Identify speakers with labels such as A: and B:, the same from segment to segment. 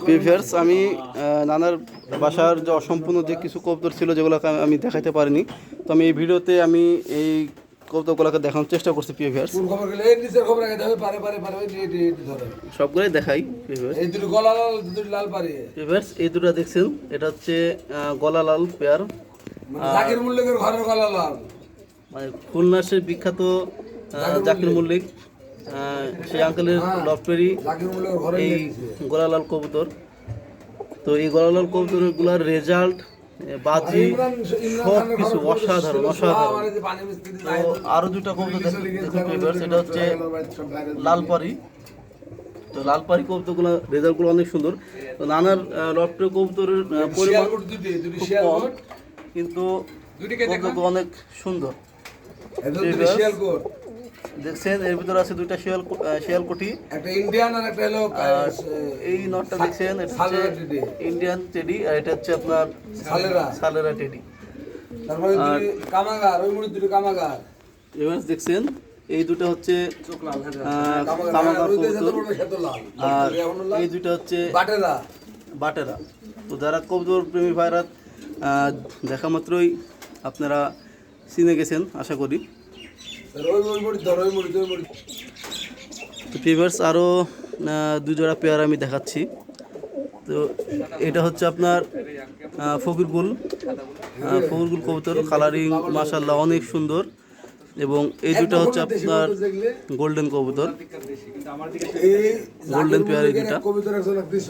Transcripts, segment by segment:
A: প্রিভিয়ার্স আমি নানার বাসার যে অসম্পূর্ণ যে কিছু কবুতর ছিল যেগুলোকে আমি- দেখাতে পারিনি তো আমি এই ভিডিওতে আমি এই কবুতরগুলোকে দেখানোর চেষ্টা করছি প্রিভিয়ার্স সবগুলোই দেখাই প্রিভিয়ার্স
B: এই দুটো
A: দেখছেন এটা হচ্ছে গলা লাল পেয়ার।
B: মানে জাকির মল্লিকের ঘরের গলা লাল।
A: মানে খুলনার বিখ্যাত জাকির মল্লিক। সেই আঙ্কেলের লফটেরি
B: জাকির
A: এই গোলালাল কবুতর। তো এই গোলালাল কবুতরগুলোর রেজাল্ট বাজি সব কিছু অসাধারণ অসাধারণ। তো আরও দুটো কবুতর দেখুন এটা হচ্ছে লালপারি। তো লালপারি কবুতরগুলো রেজাল্টগুলো অনেক সুন্দর। তো নানার লফটের কবুতরের পরিমাণ খুব কম কিন্তু অনেক সুন্দর। দেখছেন এর ভিতরে আছে দুইটা শিয়াল শিয়ালকুটি
B: একটা ইন্ডিয়ান আর একটা হলো
A: এই নটটা দেখছেন এটা হচ্ছে ইন্ডিয়ান টেডি আর এটা হচ্ছে আপনার
B: সালেরা।
A: সালেরা টেডি
B: তারপরে কামাগার ওই মুড়ি দুটি কামাগার।
A: এবার দেখছেন এই দুটো হচ্ছে
B: বড় খেত লাল।
A: আর এই দুটো হচ্ছে
B: বাটেরা।
A: বাটেরা। তো যারা কবুতর প্রেমী ভাইরা দেখা মাত্রই আপনারা চিনে গেছেন আশা করি। তো ফিভার্স আরও দুজোড়া পেয়ার আমি দেখাচ্ছি। তো এটা হচ্ছে আপনার ফকিরগুল ফকিরগুল কবুতর কালারিং মাসাল্লাহ অনেক সুন্দর। এবং এই দুটো হচ্ছে আপনার গোল্ডেন কবুতর গোল্ডেন পেয়ার এই দুটা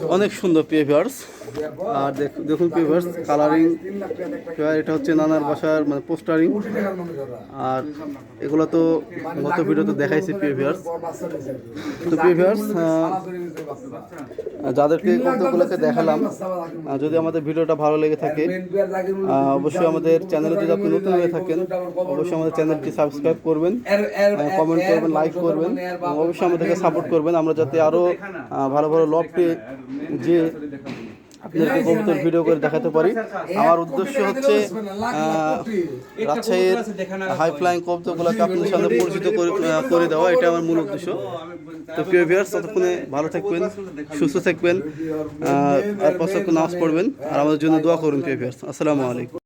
A: অনেক সুন্দর পেভার্স আর দেখ- দেখুন পেভার্স কালারিং পেয়ার এটা হচ্ছে নানার বাসার মানে পোস্টারিং আর এগুলো তো গত ভিডিওতে দেখাইছি পেয়ার্স
B: বড়
A: তো
B: দিয়েছে বাচ্চা
A: যাদেরকে কবুতরগুলোকে দেখালাম। যদি আমাদের ভিডিওটা ভালো লেগে থাকে
B: মেন
A: অবশ্যই আমাদের চ্যানেলে যদি আপনি নতুন হয়ে থাকেন অবশ্যই আমাদের চ্যানেলটি সাবস্ক্রাইব করবেন
B: এর এর
A: কমেন্ট করবেন লাইক করবেন অবশ্যই আমাদেরকে সাপোর্ট করবেন। আমরা যাতে আরও ভালো ভালো লফটে যে আপনাদেরকে কবুতর ভিডিও করে দেখাতে পারি। আমার উদ্দেশ্য হচ্ছে রাজশাহীর হাই ফ্লাইং কবুতরগুলোকে আপনাদের সামনে পরিচিত করে দেওয়া। এটা আমার মূল উদ্দেশ্য। তো প্রিয় ভিউয়ার্স ততক্ষণে ভালো থাকবেন সুস্থ থাকবেন আর পাশে নামাজ পড়বেন আর আমাদের জন্য দোয়া করুন প্রিয় ভিউয়ার্স আসসালামু আলাইকুম।